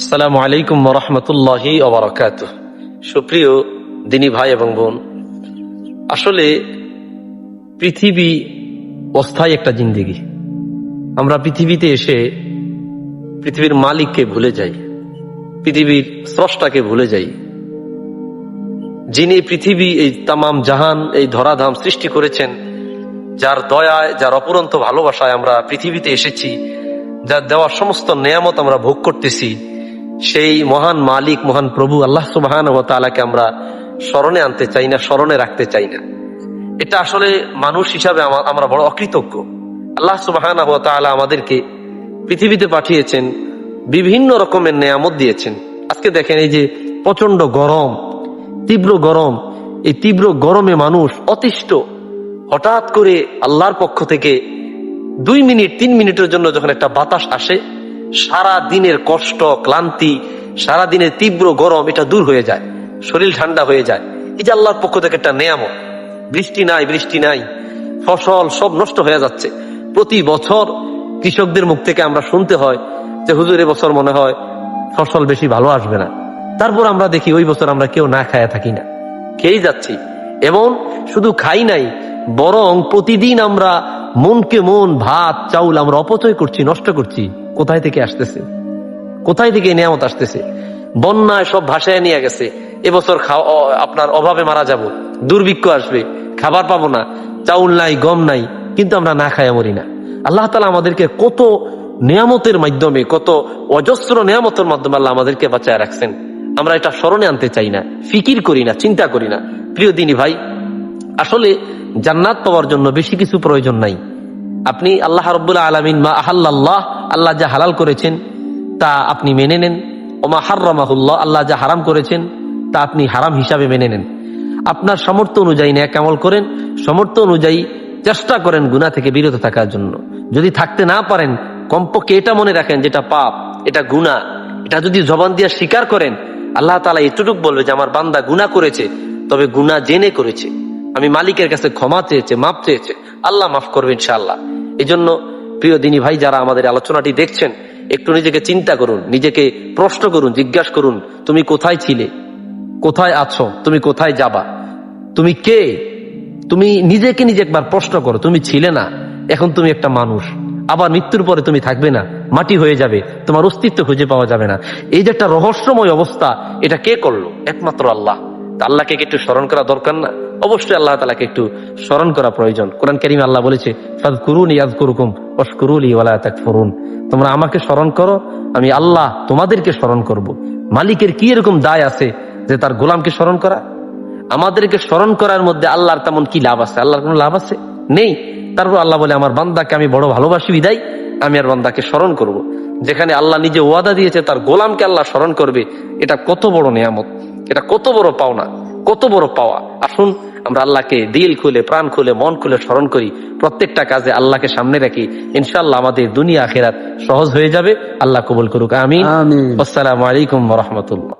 আসসালামু আলাইকুম রহমতুল্লাহি ওবরাকাত সুপ্রিয় দিনী ভাই এবং বোন, আসলে পৃথিবী অস্থায়ী একটা জিন্দিগি। আমরা পৃথিবীতে এসে পৃথিবীর মালিককে ভুলে যাই, পৃথিবীর স্রষ্টাকে ভুলে যাই। যিনি পৃথিবী এই তামাম জাহান, এই ধরাধাম সৃষ্টি করেছেন, যার দয়ায়, যার অপুরন্ত ভালোবাসায় আমরা পৃথিবীতে এসেছি, যার দেওয়া সমস্ত নিয়ামত আমরা ভোগ করতেছি সেই মহান মালিক, মহান প্রভু আল্লাহ সুবাহান ও তালাকে আমরা স্মরণে আনতে চাই না, স্মরণে রাখতে চাই না। এটা আসলে মানুষ হিসাবে আমরা বড় অকৃতজ্ঞ। আল্লাহ সুবাহান ও তালা আমাদেরকে পৃথিবীতে পাঠিয়েছেন, বিভিন্ন রকমের নেয়ামত দিয়েছেন। আজকে দেখেন এই যে প্রচণ্ড গরম, তীব্র গরম, এই তীব্র গরমে মানুষ অতিষ্ঠ। হঠাৎ করে আল্লাহর পক্ষ থেকে দুই মিনিট, তিন মিনিটের জন্য যখন একটা বাতাস আসে সারা দিনের কষ্ট, ক্লান্তি সারা দিনের তীব্র গরম, এটা দূর হয়ে যায়। শরীর ঠান্ডা হয়ে যায়। এই যে আল্লাহর পক্ষ থেকে একটা নেয়ামত। বৃষ্টি নাই বৃষ্টি নাই। ফসল সব নষ্ট হয়ে যাচ্ছে। প্রতি বছর কৃষকদের মুখ থেকে আমরা শুনতে হয় যে, হুজুর বছর মনে হয় ফসল বেশি ভালো আসবে না। তারপর আমরা দেখি, ওই বছর আমরা কেউ না খায়া থাকি না। খেয়েই যাচ্ছি। এবং শুধু খাই নাই, বরং প্রতিদিন আমরা মনকে মন, ভাত, চাউল আমরা অপচয় করছি, নষ্ট করছি। কোথায় থেকে আসতেছে? কোথায় থেকে নিয়ামত আসতেছে? বন্যায় সব ভাসায় নিয়ে গেছে। এবছর আপনার অভাবে মারা যাব। দুর্ভিক্ষ আসবে। খাবার পাবো না। চাউল নাই, গম নাই। কিন্তু আমরা না খায়া মরি না। আল্লাহ তালা আমাদেরকে কত নিয়ামতের মাধ্যমে, কত অজস্র নিয়ামতের মাধ্যমে আল্লাহ আমাদেরকে বাঁচায় রাখছেন। আমরা এটা স্মরণে আনতে চাই না, ফিকির করি না, চিন্তা করি না। প্রিয় দিনী ভাই, আসলে জান্নাত পাওয়ার জন্য বেশি কিছু প্রয়োজন নাই। আপনি আল্লাহ রব্বুল্লাহ আলমিন মা আহাল্লাহ আল্লাহ যা হালাল করেছেন, তা আপনি মেনে নেন। ওমা হার্রামাহুল্লাহ, আল্লাহ যা হারাম করেছেন, তা আপনি হারাম হিসাবে মেনে নেন। আপনার সামর্থ্য অনুযায়ী ন্যাক আমল করেন, সামর্থ্য অনুযায়ী চেষ্টা করেন গুণা থেকে বিরত থাকার জন্য। যদি থাকতে না পারেন, কমপক্ষে এটা মনে রাখেন যেটা পাপ, এটা গুণা এটা যদি জবান দিয়ে স্বীকার করেন, আল্লাহ তালা এতটুক বলবে যে, আমার বান্দা গুণা করেছে, তবে গুণা জেনে করেছে। আমি মালিকের কাছে ক্ষমা চেয়েছে, মাপ চেয়েছে। আল্লাহ মাফ করবে ইনশাআল্লাহ। এই জন্য প্রিয় দিনী ভাই, যারা আমাদের আলোচনাটি দেখছেন, একটু নিজেকে চিন্তা করুন, নিজেকে প্রশ্ন করুন, জিজ্ঞাসা করুন, তুমি কোথায় ছিলে? কোথায় আছো? তুমি কোথায় যাবা? তুমি কে? তুমি নিজেকে নিজে একবার প্রশ্ন করো, তুমি ছিলে না, এখন তুমি একটা মানুষ। আবার মৃত্যুর পরে তুমি থাকবে না, মাটি হয়ে যাবে, তোমার অস্তিত্ব খুঁজে পাওয়া যাবে না। এই যে একটা রহস্যময় অবস্থা, এটা কে করল? একমাত্র আল্লাহ। আল্লাহকে একটু স্মরণ করা দরকার না? অবশ্যই আল্লাহ তালাকে একটু স্মরণ করা প্রয়োজন। কোরআন করিম আল্লাহ বলেছে করুন তোমরা আমাকে স্মরণ করো, আমি আল্লাহ তোমাদেরকে স্মরণ করব। মালিকের কি এরকম দায় আছে যে তার গোলামকে স্মরণ করা? আমাদেরকে স্মরণ করার মধ্যে আল্লাহর তেমন কি লাভ আছে? আল্লাহর কোনো লাভ আছে? নেই। তারপর আল্লাহ বলে, আমার বান্দাকে আমি বড় ভালোবাসি, বিদায়। আমি আর বান্দাকে স্মরণ করব। যেখানে আল্লাহ নিজে ওয়াদা দিয়েছে, তার গোলামকে আল্লাহ স্মরণ করবে। এটা কত বড় নিয়ামত। এটা কত বড় পাওনা, কত বড় পাওয়া। আসুন আমরা আল্লাহকে দিল খুলে প্রাণ খুলে মন খুলে স্মরণ করি। প্রত্যেকটা কাজে আল্লাহকে সামনে রাখি। ইনশাল্লাহ আমাদের দুনিয়া আখেরাত সহজ হয়ে যাবে। আল্লাহ কবুল করুক। আমি আমিন। আসসালামু আলাইকুম রহমতুল্লাহ।